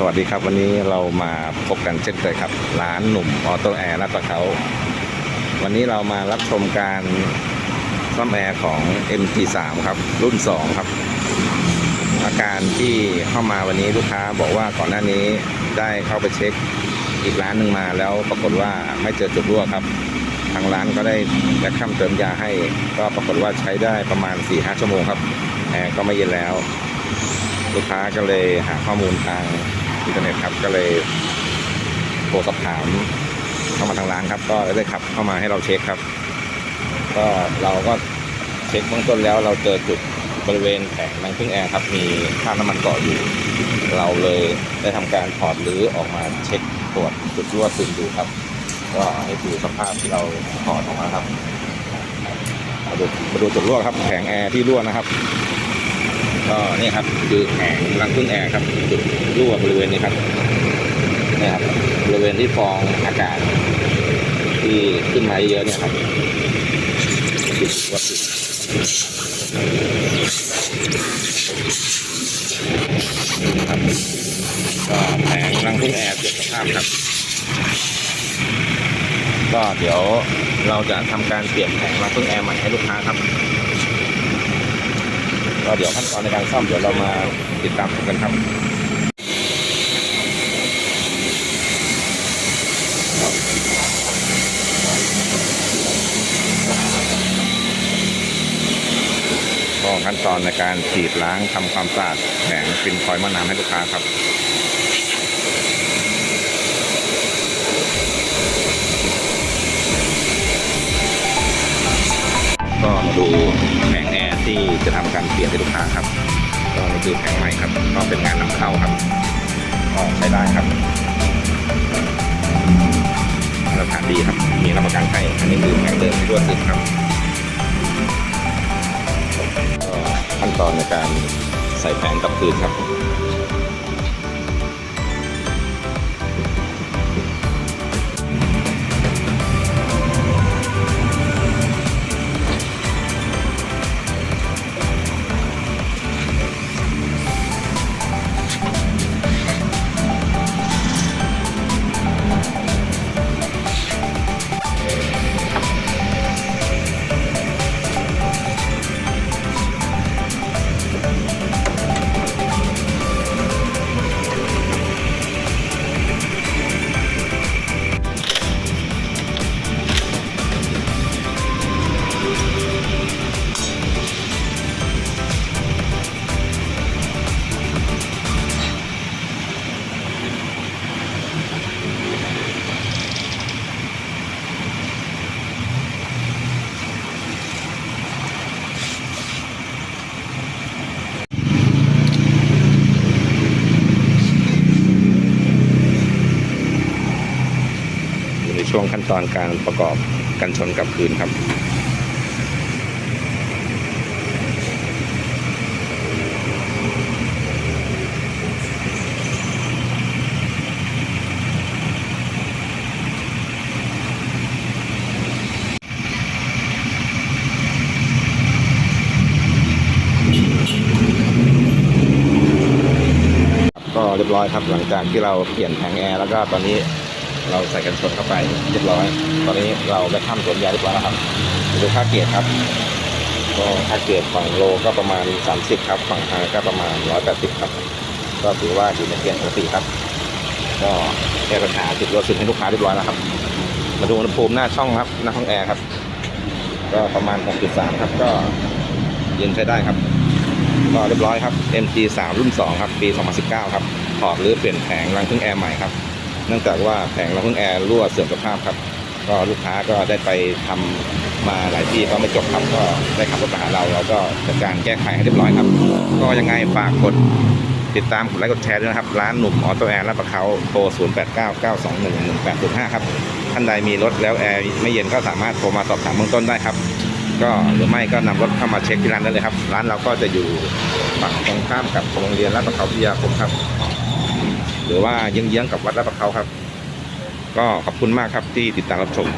สวัสดีครับ วันนี้เรามาพบกันเช่นเคยครับ ร้านหนุ่มออโต้แอร์ลาดประเขาวันนี้เรามารับชมการซ่อมแอร์ของ MT3 ครับ รุ่น 2 ครับ อาการที่เข้ามาวันนี้ลูกค้าบอกว่าก่อนหน้านี้ได้เข้าไปเช็คอีกร้านหนึ่งมาแล้วปรากฏว่าไม่เจอจุดรั่วครับ ทางร้านก็ได้แนะนำเติมยาให้ ก็ปรากฏว่าใช้ได้ประมาณ 4-5 ชั่วโมงครับแอร์ก็ไม่เย็นแล้ว ลูกค้าก็เลยหาข้อมูลทาง อินเทอร์เน็ตครับก็เลยโทรสอบถามเข้ามาทางร้านครับ ก็ได้ขับเข้ามาให้เราเช็คครับ ก็เราก็เช็คเบื้องต้นแล้วเราเจอจุดบริเวณแผงรังพึ่งแอร์ครับ มีคราบน้ำมันเกาะอยู่ เราเลยได้ทำการถอดหรือออกมาเช็คตรวจจุดรั่วซึมดูครับ ก็ให้ดูสภาพที่เราถอดออกมาครับมาดูมาดูจุดรั่วครับ แผงแอร์ที่รั่วนะครับ ก็นี่ครับคือแผงรังพึ่งแอร์ครับจุดรั่วบริเวณนี้ครับนี่ครับบริเวณที่ฟองอากาศ ที่ขึ้นมาเยอะเนี่ยครับจุดวัตถุครับก็แผงรังพึ่งแอร์เกิดสภาพครับ ก็เดี๋ยวเราจะทำการเปลี่ยนแผงรังพึ่งแอร์ใหม่ให้ลูกค้าครับ ก็เดี๋ยวขั้นตอนในการซ่อมเดี๋ยวเรามาติดตามชมกันครับก็ขั้นตอนในการฉีดล้างทำความสะอาดแผงฟินคอยมะน้ำให้ลูกค้าครับ จะทำการเปลี่ยนให้ลูกค้าครับก็นี่คือแผงใหม่ครับก็เป็นงานนำเข้าครับก็ใช้ได้ครับมาตรฐานดีครับ มีรับประกันให้อันนี้คือแผงเดิมที่รั่วซึมครับก็ขั้นตอนในการใส่แผงกลับคืนครับ ช่วงขั้นตอนการประกอบกันชนกับคืนครับก็เรียบร้อยครับหลังจากที่เราเปลี่ยนแผงแอร์แล้วก็ตอนนี้ เราใส่กันชนเข้าไปเรียบร้อย ตอนนี้เราได้ข้ามสวนยาเรียบร้อยแล้วครับดูค่าเกียร์ครับ ก็ค่าเกียร์ฝั่งโลก็ประมาณ 30 ครับ ฝั่งไฮก็ประมาณ 180 ครับ ก็ถือว่าอยู่ในเกณฑ์ปกติครับ ก็แก้ปัญหาจุดรั่วซึมให้ลูกค้าเรียบร้อยแล้วครับ มาดูอุณหภูมิหน้าช่องครับหน้าห้องแอร์ครับ ก็ประมาณ 6.3 ครับ ก็เย็นใช้ได้ครับก็เรียบร้อยครับ MG3 รุ่น 2 ครับ ปี 2019 ครับ ถอดหรือเปลี่ยนแผงรังพึ่งแอร์ใหม่ครับ เนื่องจากว่าแผงรังพึ่งแอร์รั่วเสื่อมสภาพครับ ก็ลูกค้าก็ได้ไปทำมาหลายที่ก็ไม่จบครับก็ได้ขับรถมาหาเราเราก็จัดการแก้ไขให้เรียบร้อยครับ ก็ยังไงฝากกดติดตามกดไลค์กดแชร์ด้วยนะครับ ร้านหนุ่มออโตแอร์ลาดประเขาโทร 0899211805 ครับ ท่านใดมีรถแล้วแอร์ไม่เย็นก็สามารถโทรมาสอบถามเบื้องต้นได้ครับ ก็หรือไม่ก็นำรถเข้ามาเช็คที่ร้านได้เลยครับ ร้านเราก็จะอยู่ฝั่งตรงข้ามกับโรงเรียนลาดประเขาพิทยาคมครับ หรือว่าเยื้องๆกับวัดรับประเขาครับ ก็ขอบคุณมากครับที่ติดตามรับชม